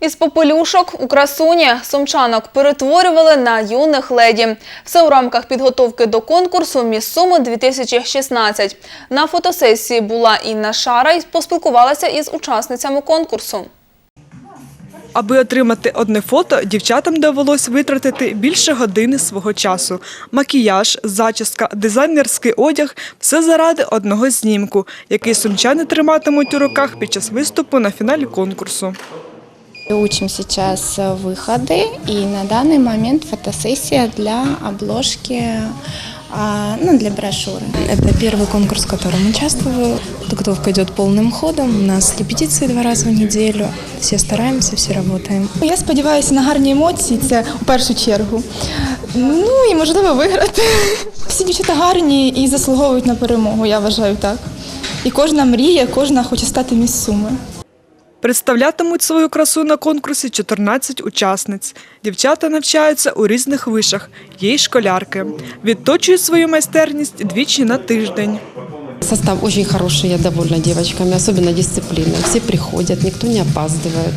Із попелюшок у красуні сумчанок перетворювали на юних леді. Все у рамках підготовки до конкурсу «Міс Суми 2016. На фотосесії була Інна Шара і поспілкувалася із учасницями конкурсу. Аби отримати одне фото, дівчатам довелось витратити більше години свого часу. Макіяж, зачіска, дизайнерський одяг – все заради одного знімку, який сумчани триматимуть у руках під час виступу на фіналі конкурсу. Учим сейчас э, выходы, и на данный момент фотосессия для обложки, а, ну, для брошюры. Это первый конкурс, в котором участвую. Подготовка идет полным ходом. У нас репетиции два раза в неделю. Все стараемся, все работаем. Я сподіваюся на гарні емоції, це у першу чергу. Ну і можливо виграти. Всі дівчата гарні і заслуговують на перемогу, я вважаю так. І кожна мріє, кожна хоче стати міс Суми. Представлятимуть свою красу на конкурсі 14 учасниць. Дівчата навчаються у різних вишах, є й школярки. Відточують свою майстерність двічі на тиждень. Состав очень хороший, я довольна девочками, особенно дисциплина. Все приходят, никто не опаздывает,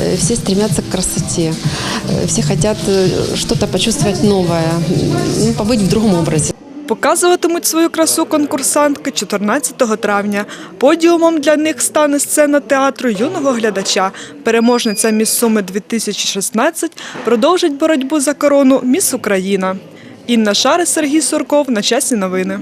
э, все стремятся к красоте, э, все хотят э, что-то почувствовать новое, м, ну, побыть в другом образе. Показуватимуть свою красу конкурсантки 14 травня. Подіумом для них стане сцена театру юного глядача. Переможниця Міс Суми 2016 продовжить боротьбу за корону Міс Україна. Інна Шари, Сергій Сурков. На часі новини.